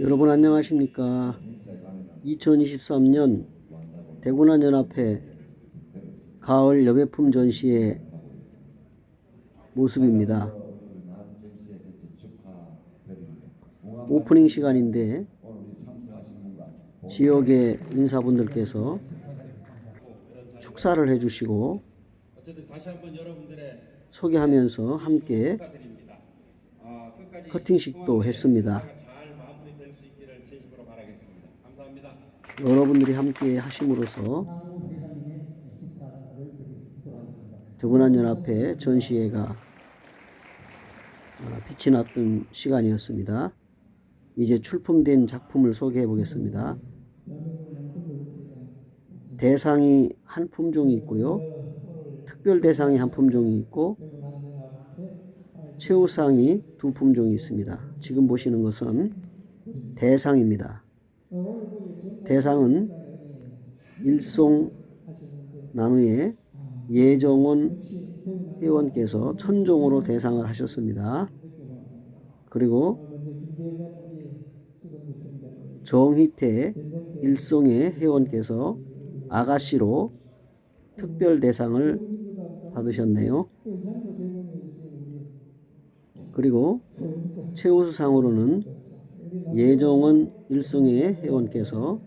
여러분 안녕하십니까? 2023년 대구난 연합회 가을 여배품 전시의 모습입니다. 오프닝 시간인데 지역의 인사분들께서 축사를 해주시고 소개하면서 함께 커팅식도 했습니다. 잘 마무리될 수 있기를 진심으로 바라겠습니다. 감사합니다. 여러분들이 함께 하심으로써 대구난 연합회 전시회가 어, 빛이 났던 시간이었습니다. 이제 출품된 작품을 소개해 보겠습니다. 대상이 한 품종이 있고요. 특별 대상이 한 품종이 있고 최우상이 두 품종이 있습니다. 지금 보시는 것은 대상입니다. 대상은 일송 나누의 예정원 회원께서 천종으로 대상을 하셨습니다. 그리고 정희태 일송의 회원께서 아가씨로 특별 대상을 받으셨네요. 그리고 최우수상으로는 예정원 일송의 회원께서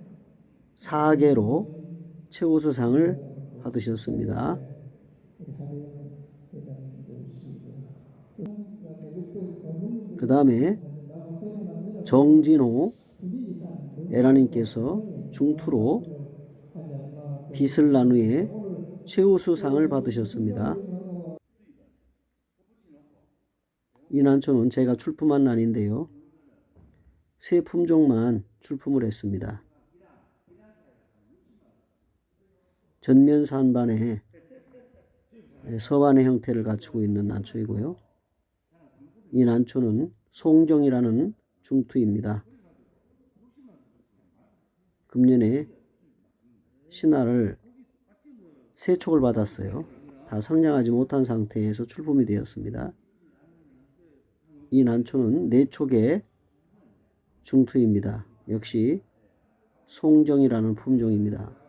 사계로 최우수상을 받으셨습니다. 그 다음에 정진호 에라님께서 중투로 빛을 나누에 최우수상을 받으셨습니다. 이 난초는 제가 출품한 난인데요. 세 품종만 출품을 했습니다. 전면 산반에 서반의 형태를 갖추고 있는 난초이고요. 이 난초는 송정이라는 중투입니다. 금년에 신화를 세 촉을 받았어요. 다 성장하지 못한 상태에서 출품이 되었습니다. 이 난초는 네 촉의 중투입니다. 역시 송정이라는 품종입니다.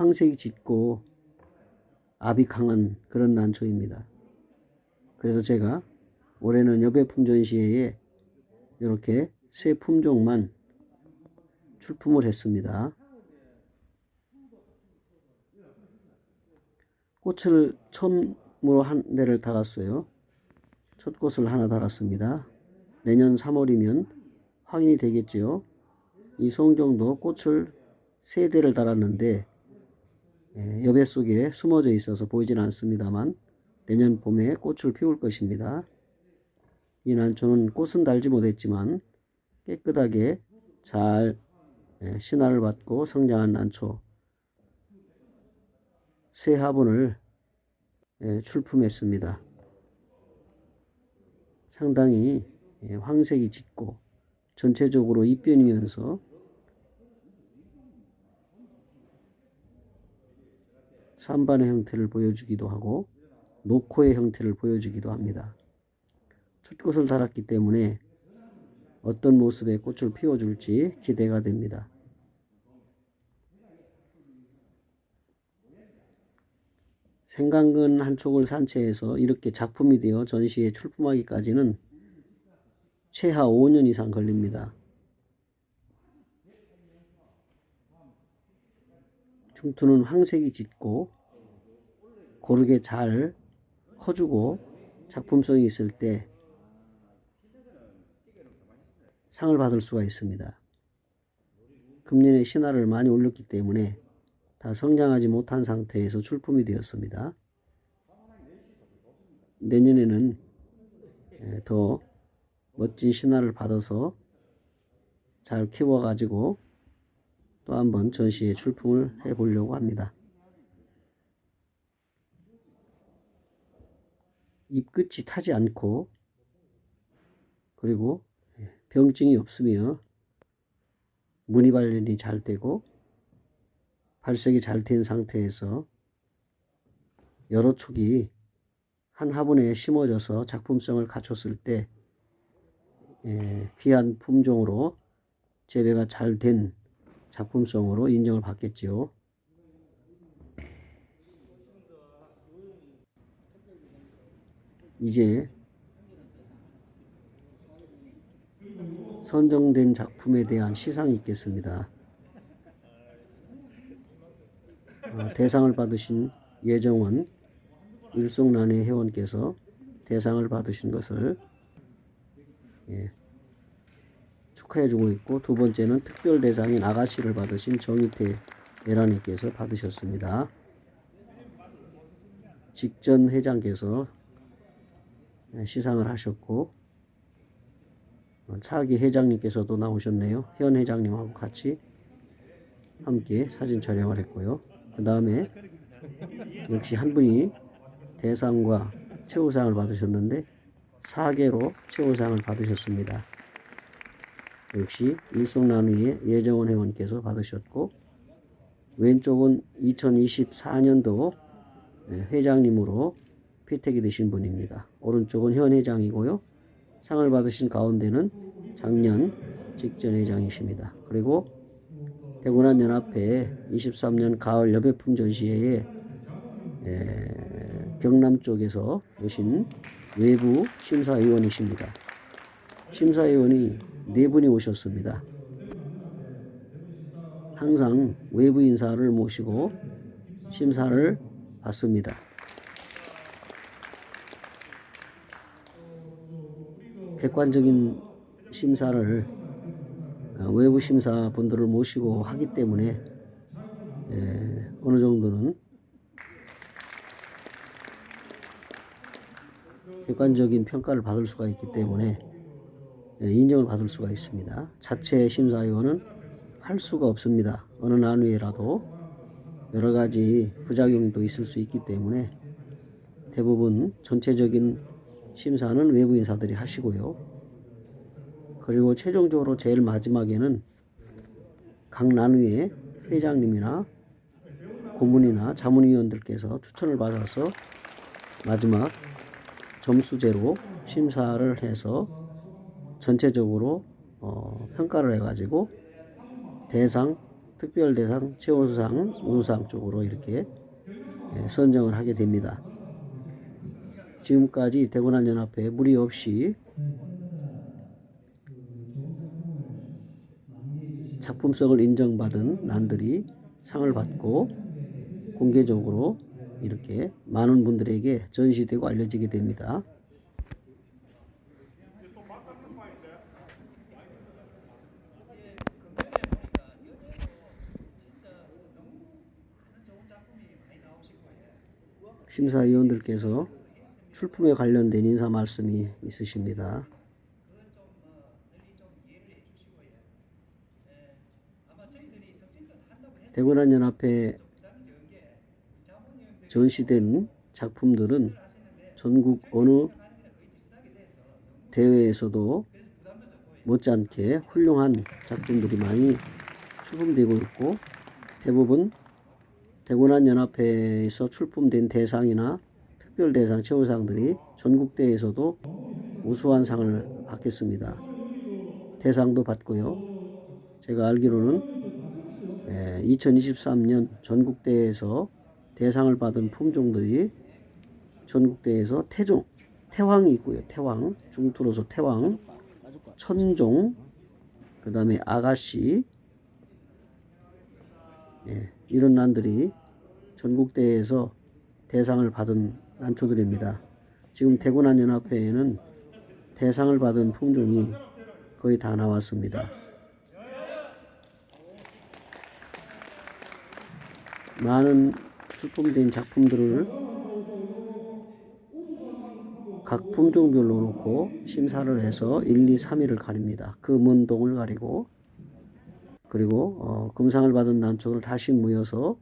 황색이 짙고 압이 강한 그런 난초입니다. 그래서 제가 올해는 여배 품 전시회에 이렇게 세 품종만 출품을 했습니다. 꽃을 처음으로 한 대를 달았어요. 첫 꽃을 하나 달았습니다. 내년 3월이면 확인이 되겠지요. 이 송정도 꽃을 세 대를 달았는데 예, 여배 속에 숨어져 있어서 보이지는 않습니다만 내년 봄에 꽃을 피울 것입니다. 이 난초는 꽃은 달지 못했지만 깨끗하게 잘 예, 신화를 받고 성장한 난초 세 화분을 예, 출품했습니다. 상당히 예, 황색이 짙고 전체적으로 잎변이면서 산반의 형태를 보여주기도 하고 노코의 형태를 보여주기도 합니다. 첫 꽃을 달았기 때문에 어떤 모습의 꽃을 피워줄지 기대가 됩니다. 생강근 한 촉을 산채해서 이렇게 작품이 되어 전시에 출품하기까지는 최하 5년 이상 걸립니다. 중투는 황색이 짙고 고르게 잘 커주고 작품성이 있을 때 상을 받을 수가 있습니다. 금년에 신화를 많이 올렸기 때문에 다 성장하지 못한 상태에서 출품이 되었습니다. 내년에는 예, 더 멋진 신화를 받아서 잘 키워가지고 또 한번 전시에 출품을 해 보려고 합니다. 잎끝이 타지 않고 그리고 병증이 없으며 무늬 발련이 잘 되고 발색이 잘 된 상태에서 여러 촉이 한 화분에 심어져서 작품성을 갖췄을 때 예, 귀한 품종으로 재배가 잘 된 작품성으로 인정을 받겠지요. 이제 선정된 작품에 대한 시상이 있겠습니다. 어, 대상을 받으신 예정원 일송란의 회원께서 대상을 받으신 것을 예, 축하해주고 있고 두 번째는 특별 대상인 아가씨를 받으신 정희태 예란님께서 받으셨습니다. 직전 회장께서 예, 시상을 하셨고 어, 차기 회장님께서도 나오셨네요. 현 회장님하고 같이 함께 사진 촬영을 했고요. 그 다음에 역시 한 분이 대상과 최우상을 받으셨는데 4개로 최우상을 받으셨습니다. 역시 일송나누의 예정원 회원께서 받으셨고 왼쪽은 2024년도 회장님으로 피택이 되신 분입니다. 오른쪽은 현 회장이고요. 상을 받으신 가운데는 작년 직전 회장이십니다. 그리고 대구난 연합회 23년 가을 여배품 전시회에 에, 경남 쪽에서 오신 외부 심사위원이십니다. 심사위원이 네 분이 오셨습니다. 항상 외부 인사를 모시고 심사를 받습니다. 객관적인 심사를 어, 외부 심사 분들을 모시고 하기 때문에 예, 어느 정도는 객관적인 평가를 받을 수가 있기 때문에 예, 인정을 받을 수가 있습니다. 자체 심사위원은 할 수가 없습니다. 어느 난위에라도 여러 가지 부작용도 있을 수 있기 때문에 대부분 전체적인 심사는 외부 인사들이 하시고요. 그리고 최종적으로 제일 마지막에는 각 난위의 회장님이나 고문이나 자문위원들께서 추천을 받아서 마지막 점수제로 심사를 해서 전체적으로 어, 평가를 해가지고 대상, 특별 대상, 최우수상, 우수상 쪽으로 이렇게 예, 선정을 하게 됩니다. 지금까지 대구난 연합회 무리 없이 작품성을 인정받은 난들이 상을 받고 공개적으로 이렇게 많은 분들에게 전시되고 알려지게 됩니다. 심사위원들께서 출품에 관련된 인사 말씀이 있으십니다. 대구난 연합회 전시된 작품들은 전국 어느 대회에서도 못지않게 훌륭한 작품들이 많이 출품되고 있고 대부분 대구난 연합회에서 출품된 대상이나 특별 대상 최우상들이 전국대회에서도 우수한 상을 받겠습니다. 대상도 받고요. 제가 알기로는 2023년 전국대회에서 대상을 받은 품종들이 전국대회에서 태종, 태왕이 있고요. 태왕, 중투로서 태왕, 천종, 그 다음에 아가씨, 예, 이런 난들이 전국대회에서 대상을 받은 난초들입니다. 지금 대구난 연합회에는 대상을 받은 품종이 거의 다 나왔습니다. 많은 출품된 작품들을 각 품종별로 놓고 심사를 해서 1, 2, 3위를 가립니다. 금은동을 가리고 그리고 어, 금상을 받은 난초를 다시 모여서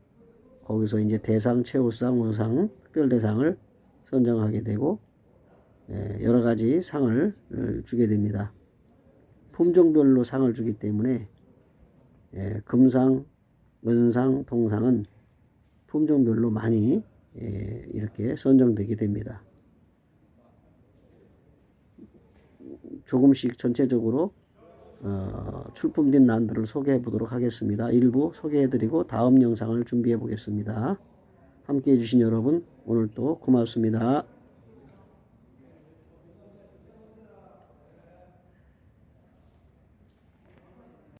거기서 이제 대상, 최우상, 우수상, 특별대상을 선정하게 되고 예, 여러 가지 상을 어, 주게 됩니다. 품종별로 상을 주기 때문에 예, 금상, 은상, 동상은 품종별로 많이 예, 이렇게 선정되게 됩니다. 조금씩 전체적으로 어, 출품된 난들을 소개해 보도록 하겠습니다. 일부 소개해 드리고 다음 영상을 준비해 보겠습니다. 함께 해주신 여러분 오늘도 고맙습니다.